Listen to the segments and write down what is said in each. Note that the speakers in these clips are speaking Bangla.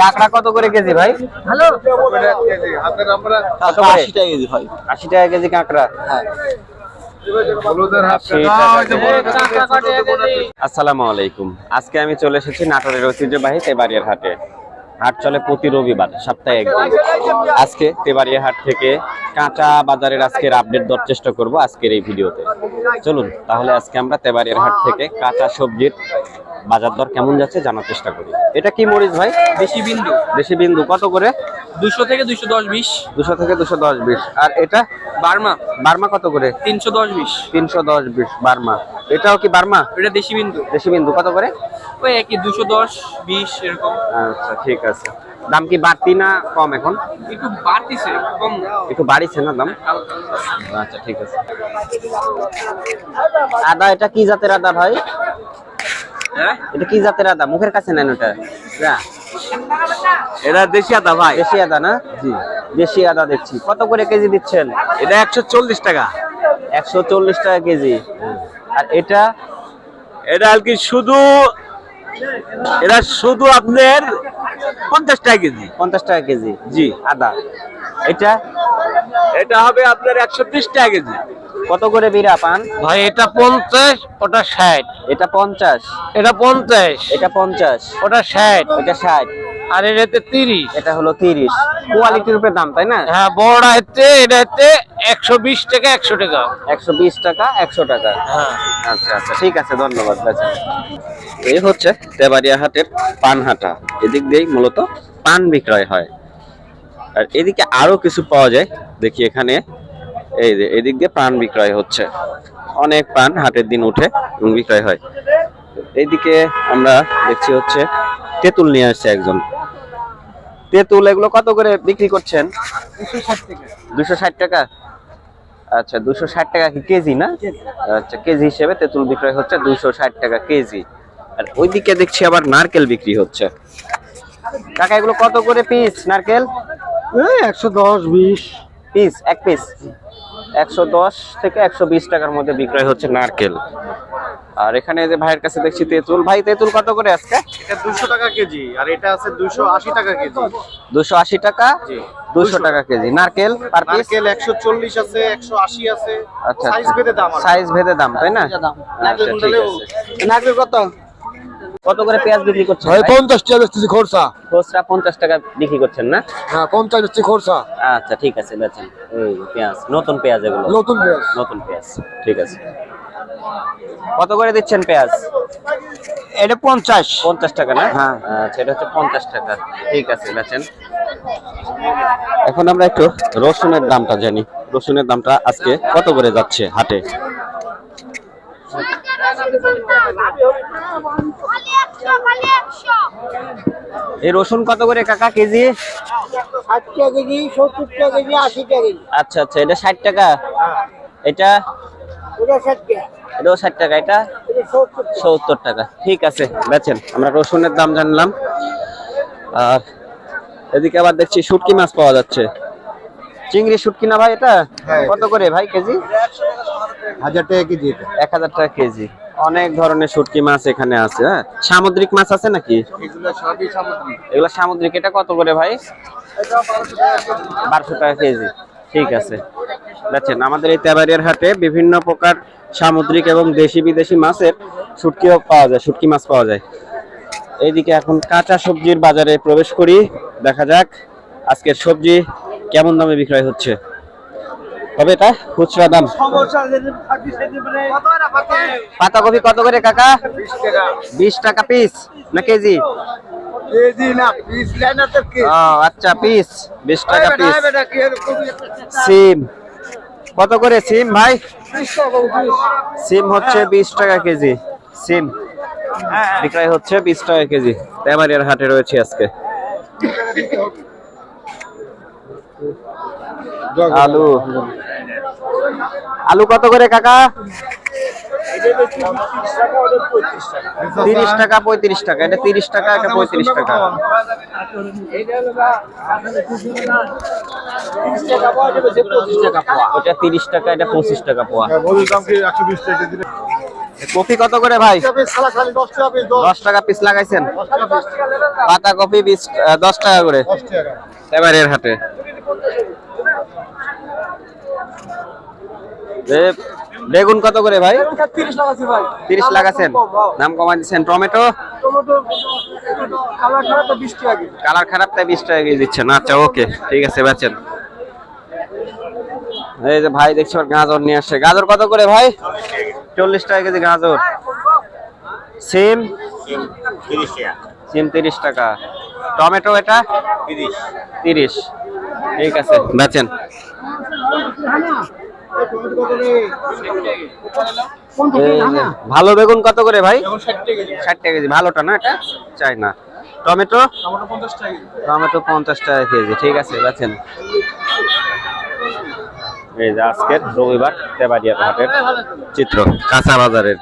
কাঁকড়া কত করে কেজি ভাই? হ্যালো আশি টাকা কেজি ভাই। আশি টাকা কেজি কাঁকড়া। আশি আসসালামু আলাইকুম। আজকে আমি চলে এসেছি নাটোরের ঐতিহ্যবাহী তেবাড়িয়ার হাটে। হাট চলে প্রতি রবিবার সপ্তাহে একদিন। আজকে তেবাড়িয়া হাট থেকে কাঁচা বাজারের আজকের আপডেট দেওয়ার চেষ্টা করব আজকের এই ভিডিওতে। চলুন তাহলে আজকে আমরা তেবাড়িয়ার হাট থেকে কাঁচা সবজির বাজার দর কেমন যাচ্ছে জানার চেষ্টা করি। এটা কি মরিচ ভাই? বেশি বিন্দু। দেশি বিন্দু। কত করে? দুশো থেকে দুশো দশ বিশ। দুশো থেকে দুশো দশ বিশ। আর এটা? বার্মা। বার্মা কত করে? তিনশো দশ বিশ। তিনশো দশ বিশ বার্মা। এটাও কি বার্মা? এটা দেশি বিন্দু। দেশি বিন্দু। কত করে? ওই একই দুশো দশ বিশ এরকম। আচ্ছা ঠিক আছে। দাম কি বাড়তি না কম এখন? একটু বাড়তিছে কম। একটু বাড়িছে না দাম? আচ্ছা ঠিক আছে। আদা এটা কি জাতের আদা ভাই? এটা কি জাতের আদা? মুখের কাছে নেন ওটা। এটা দেশি আদা ভাই। দেশি আদা না? জি। দেশি আদা দেখছি কত করে কেজি দিচ্ছেন? এটা একশো চল্লিশ টাকা। একশো চল্লিশ টাকা কেজি। আর এটা? এটা আর কি শুধু এটা শুধু আপনার পঞ্চাশ টাকা কেজি। পঞ্চাশ টাকা কেজি। জি। আদা। এটা? এটা হবে আপনার একশো বিশ টাকা কেজি। কত করে বিরা পান? ভাই এটা পঞ্চাশ ওটা ষাট। এটা পঞ্চাশ। এটা পঞ্চাশ। এটা পঞ্চাশ। ওটা ষাট। এটা ষাট। আর এটাতে তিরিশ। এটা হলো তিরিশ। কোয়ালিটির উপরে দাম তাই না? হ্যাঁ বড়টা হচ্ছে এটা হচ্ছে একশো বিশ টাকা একশো টাকা। একশো বিশ টাকা একশো টাকা। হ্যাঁ। আচ্ছা আচ্ছা ঠিক আছে ধন্যবাদ এই হচ্ছে তেবাড়িয়া হাটের পান হাটা এদিক দিয়েই মূলত পান বিক্রয় হয়। আর এদিকে আরও কিছু পাওয়া যায়। দেখি এখানে। এই যে এদিক দিয়ে প্রাণ বিক্রয় হচ্ছে। অনেক প্রাণ হাটের দিন উঠে এবং বিক্রয় হয়। এইদিকে আমরা দেখছি হচ্ছে তেঁতুল নিয়ে আসছে একজন। তেঁতুল এগুলো কত করে বিক্রি করছেন? দুশো ষাট টাকা। আচ্ছা দুশো ষাট টাকা কি কেজি না? আচ্ছা কেজি হিসেবে তেঁতুল বিক্রয় হচ্ছে দুশো ষাট টাকা কেজি। আর ওইদিকে দেখছি আবার নারকেল বিক্রি হচ্ছে। কাকা এগুলো কত করে পিস নারকেল? একশো দশ বিশ। পিস এক পিস একশো দশ থেকে একশো বিশ টাকার মধ্যে বিক্রয় হচ্ছে নারকেল। আর এখানে যে ভাইয়ের কাছে দেখছি তেঁতুল। ভাই তেঁতুল কত করে আজকে? এটা দুশো টাকা কেজি আর এটা আছে দুশো আশি টাকা কেজি। দুশো আশি টাকা? দুশো টাকা কেজি। নারকেল পিস নারকেল একশো চল্লিশ আছে একশো আশি আছে। আচ্ছা সাইজ ভেদে দাম সাইজ ভেদে দাম তাই না? আচ্ছা নারকেল কত? কত করে পেঁয়াজ বিক্রি করছেন ভাই ভাই? পঞ্চাশ টাকা বেচতেছি খরচা। খুচরা পঞ্চাশ টাকা বিক্রি করছেন না? হ্যাঁ পঞ্চাশ বেচছি খরচা। আচ্ছা ঠিক আছে বেচেন। এই পেঁয়াজ নতুন পেঁয়াজ এগুলো। নতুন পেঁয়াজ। নতুন পেঁয়াজ ঠিক আছে। কত করে দিচ্ছেন পেঁয়াজ? এটা পঞ্চাশ। পঞ্চাশ টাকা না? হ্যাঁ। আচ্ছা এটা হচ্ছে পঞ্চাশ টাকা। ঠিক আছে বেচেন। এখন আমরা একটু রসুনের দামটা জানি। রসুনের দামটা আজকে কত করে যাচ্ছে হাটে? এই রসুন কত করে কাকা কেজি? কেজি সত্তর টাকা কেজি আশি টাকা আচ্ছা আচ্ছা এটা ষাট টাকা। এটা? ওটা ষাট টাকা এটাও ষাট টাকা এটা? সত্তর টাকা। সত্তর টাকা ঠিক আছে বেচেন। আমরা রসুনের দাম জানলাম। আর এদিকে আবার দেখছি শুটকি মাছ পাওয়া যাচ্ছে। চিংড়ি শুটকি না ভাই এটা? কত করে ভাই কেজি? হাজার টাকা কেজি এক হাজার টাকা কেজি। অনেক ধরনের শুটকি মাছ এখানে আছে হ্যাঁ? সামুদ্রিক মাছ আছে নাকি? এগুলো সবই সামুদ্রিক। এগুলো সামুদ্রিক এটা কত করে ভাই? বারোশো টাকা কেজি। ঠিক আছে। দেখছেন আমাদের এই তেবাড়িয়ার হাটে বিভিন্ন প্রকার সামুদ্রিক এবং দেশি বিদেশি মাছের শুটকিও পাওয়া যায় শুটকি মাছ পাওয়া যায়। এইদিকে এখন কাঁচা সবজির বাজারে প্রবেশ করি দেখা যাক আজকের সবজি কেমন দামে বিক্রয় হচ্ছে। তবে এটা? খুচরা দাম? পাতা কপি কত করে কাকা? বিশ টাকা পিস না কেজি? আচ্ছা পিস বিশ টাকা পিস সিম, কত করে সিম ভাই? সিম হচ্ছে বিশ টাকা কেজি, সিম। বিক্রয় হচ্ছে বিশ টাকা কেজি। তেমারিয়ার হাটে রয়েছে আজকে। আলু আলু কত করে, কাকা? তিরিশ টাকা, পঁয়ত্রিশ টাকা। এটা তিরিশ টাকা, এটা পঁয়ত্রিশ টাকা। ওটা তিরিশ টাকা, এটা পঁচিশ টাকা পোয়া। কপি কত করে, ভাই? দশ টাকা পিস লাগাইছেন। পাতা কপি দশ টাকা করে। টাকা এবারের হাটে। বেগুন কত করে ভাই? তিরিশ লাগাছেন দাম কমাই দিচ্ছেন। টমেটো? টমেটো কালার খারাপ বিশ টাকা কেজি। তাই বিশ টাকা কেজি দিচ্ছেন। আচ্ছা ওকে ঠিক আছে বেচেন। এই যে ভাই দেখছি ওর গাজর নিয়ে আসছে। গাজর কত করে ভাই? চল্লিশ টাকা কেজি গাজর। সিম? সিম তিরিশ টাকা। টমেটো এটা? তিরিশ। ঠিক আছে বেচেন। ভালো বেগুন কত করে ভাই? ষাট টাকা কেজি। ভালোটা না এটা? চাই না। টমেটো? টমেটো পঞ্চাশ টাকা কেজি। ঠিক আছে বেচেন এই যে আজকের রবিবার তেবাড়িয়া হাটের চিত্র কাঁচা বাজারের।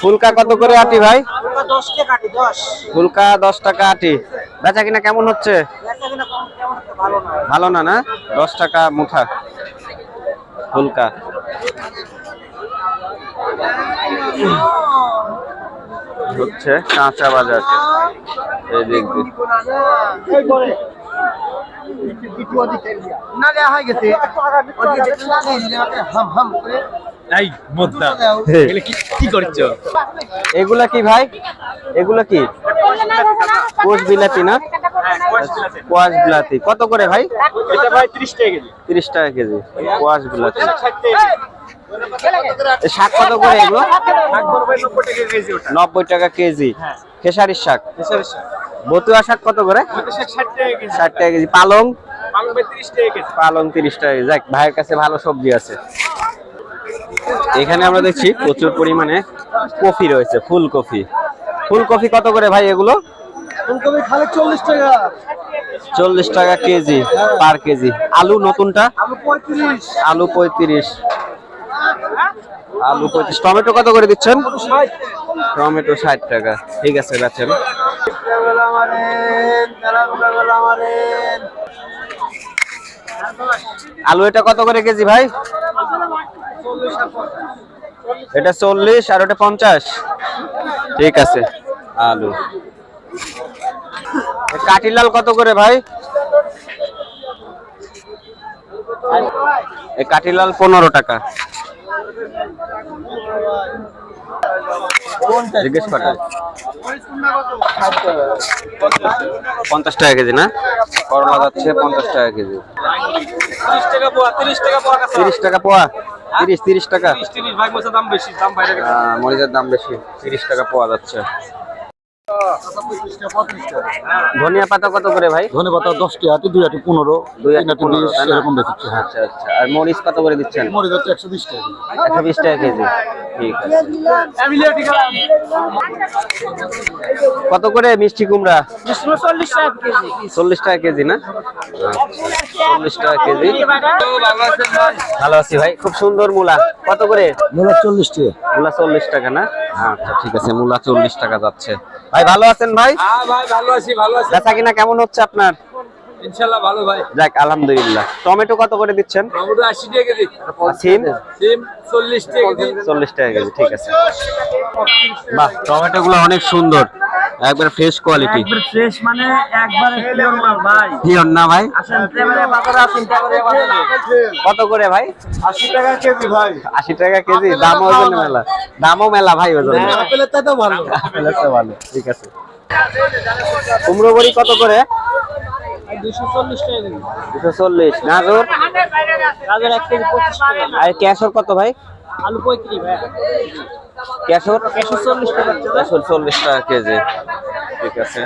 ফুলকা কত করে আটি ভাই? ফুলকা দশ টাকা আটি বেচা কিনা কেমন হচ্ছে? ভালো না। ভালো না না? দশ টাকা মুঠা। ফুলকা। হচ্ছে কাঁচা বাজার। এই দিক দিয়ে। এই হয়ে এই মোদ্দা কি করছ? এগুলা কি ভাই? এগুলা কি? কোষ বিলাতি না? কোয়াশ বিলাতি কত করে ভাই? এটা ভাই ত্রিশ টাকা কেজি। তিরিশ টাকা কেজি। কোয়াশ বিলাতি শাক কত করে এগুলো? নব্বই টাকা কেজি খেসারির শাক। বতুয়া শাক কত করে? ষাট টাকা কেজি। পালং? পালং তিরিশ টাকা কেজি। যাক ভাইয়ের কাছে ভালো সবজি আছে। এখানে আমরা দেখছি প্রচুর পরিমাণে কফি রয়েছে ফুলকপি ফুলকপি কত করে ভাই এগুলো? ফুলকপি খালি চল্লিশ টাকা। চল্লিশ টাকা কেজি পার কেজি। আলু নতুনটা? আলু পঁয়ত্রিশ। আলু পঁয়ত্রিশ। টমেটো কত করে দিচ্ছেন? টমেটো ষাট টাকা। ঠিক আছে বেচেন। আলু এটা কত করে কেজি ভাই? এটা চল্লিশ আর ওটা পঞ্চাশ। ঠিক আছে। আলু। এ কাঠিলাল কত করে ভাই? এই কাঠিলাল পনেরো টাকা। পঞ্চাশ টাকা কেজি না? করলা যাচ্ছে পঞ্চাশ টাকা কেজি। তিরিশ টাকা পোয়া, তিরিশ টাকা পোয়া। তিরিশ তিরিশ টাকা। দাম বেশি দাম বাইরে মরিচের দাম বেশি তিরিশ টাকা পাওয়া যাচ্ছে। ধনিয়া পাতা কত করে ভাই? ধনে পাতা দশ আটি দুই আটি পনেরো দুই আটি পনেরো? এরকম হ্যাঁ আচ্ছা আচ্ছা। আর মরিচ কত করে দিচ্ছেন? মরে যাচ্ছে একশো বিশ টাকা একশো বিশ টাকা কেজি। ঠিক আছে। কত করে মিষ্টি কুমড়া চল্লিশ টাকা কেজি। চল্লিশ টাকা কেজি না? চল্লিশ টাকা কেজি। ভালো আছি ভাই খুব সুন্দর মূলা। কত করে? মূলা চল্লিশ টাকা। মূলা চল্লিশ টাকা না? আচ্ছা ঠিক আছে মূলা চল্লিশ টাকা যাচ্ছে। ভাই ভালো আছেন ভাই? হ্যাঁ ভাই ভালো আছি ভালো আছি। বেচা কিনা কেমন হচ্ছে আপনার? ইনশাল্লাহ ভালো ভাই। যাক আলহামদুলিল্লাহ। টমেটো কত করে দিচ্ছেন? টমেটো আশি টাকা কেজি। সিম? সিম চল্লিশ টাকা কেজি। চল্লিশ টাকা কেজি ঠিক আছে। বাহ টমেটো গুলো অনেক সুন্দর। একবার ফ্রেশ কোয়ালিটি ফ্রেশ মানে একবারে ভাই। পিওর না ভাই? আসেন বাজারে আসেন বাজারে। কত করে ভাই? আশি টাকা কেজি ভাই। আশি টাকা কেজি দামও ওজন মেলা। দামও মেলা ভাই ওজন আপেলের তো ভালো। আপেলের চেয়ে ভালো ঠিক আছে। কুমড়ো বড়ি কত করে? দুশো চল্লিশ টাকা গাজর? গাজর টাকা। আর ক্যাশর কত ভাই? আলু পঁয়ত্রিশ ভাই। ক্যাশর? চল্লিশ টাকা। ক্যাশর চল্লিশ টাকা কেজি। ঠিক আছে।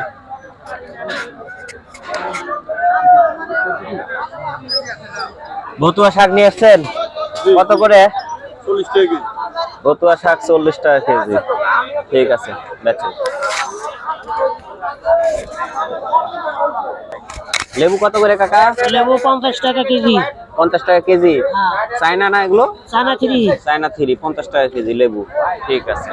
ভতুয়া শাক নিয়ে এসছেন কত করে? চল্লিশ টাকা কেজি। ভতুয়া শাক চল্লিশ টাকা কেজি। ঠিক আছে বেচে লেবু কত করে কাকা? লেবু পঞ্চাশ টাকা কেজি। পঞ্চাশ টাকা কেজি। চাইনা না এগুলো? চানা থ্রি। চাইনা থ্রি পঞ্চাশ টাকা কেজি লেবু। ঠিক আছে।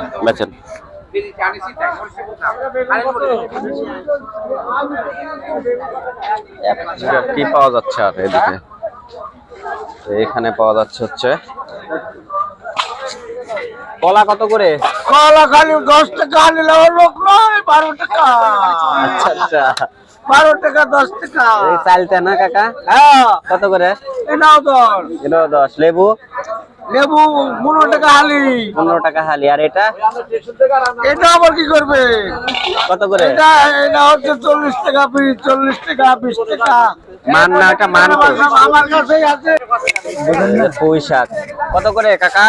কি পাওয়া যাচ্ছে আর এদিকে? এখানে পাওয়া যাচ্ছে হচ্ছে কলা কত করে? কলা খালি দশ টাকা নিলে লোক নয় বারো টাকা। আচ্ছা আচ্ছা। বারো টাকা দশ টাকা। এই চালটা না কাকা? হ্যাঁ। কত করে? এটাও দশ। লেবু? লেবু পনেরো টাকা হালি। পনেরো টাকা হালি। আর এটা? এটা আবার কি করবে? কত করে? এটা এটা হচ্ছে চল্লিশ টাকা পিস চল্লিশ টাকা বিশ টাকা। মান না এটা মান আমার কাছেই আছে। পুঁই শাক। কত করে, কাকা?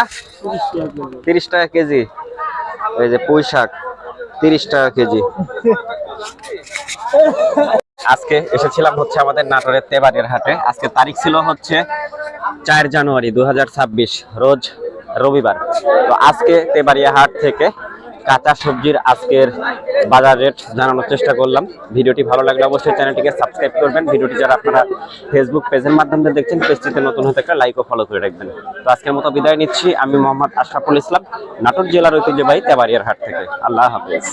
তিরিশ টাকা কেজি। এই যে পুঁই শাক, তিরিশ টাকা কেজি। আজকে এসেছিলাম হচ্ছে আমাদের নাটোরের তেবাড়ির হাটে। আজকে তারিখ ছিল হচ্ছে চার জানুয়ারি দু হাজার ছাব্বিশ, রোজ রবিবার। তো আজকে তেবাড়িয়া হাট থেকে কাঁচা সবজির আজকের বাজার রেট জানানোর চেষ্টা করলাম। ভিডিওটি ভালো লাগলে অবশ্যই চ্যানেলটিকে সাবস্ক্রাইব করবেন। ভিডিওটি যারা আপনারা ফেসবুক পেজের মাধ্যমে দেখছেন, পেজটিতে নতুন হতে একটা লাইকও ফলো করে রাখবেন। তো আজকের মতো বিদায় নিচ্ছি। আমি মোহাম্মদ আশরাফুল ইসলাম, নাটোর জেলার ঐতিহ্যবাহী তেবারিয়ার হাট থেকে। আল্লাহ হাফেজ।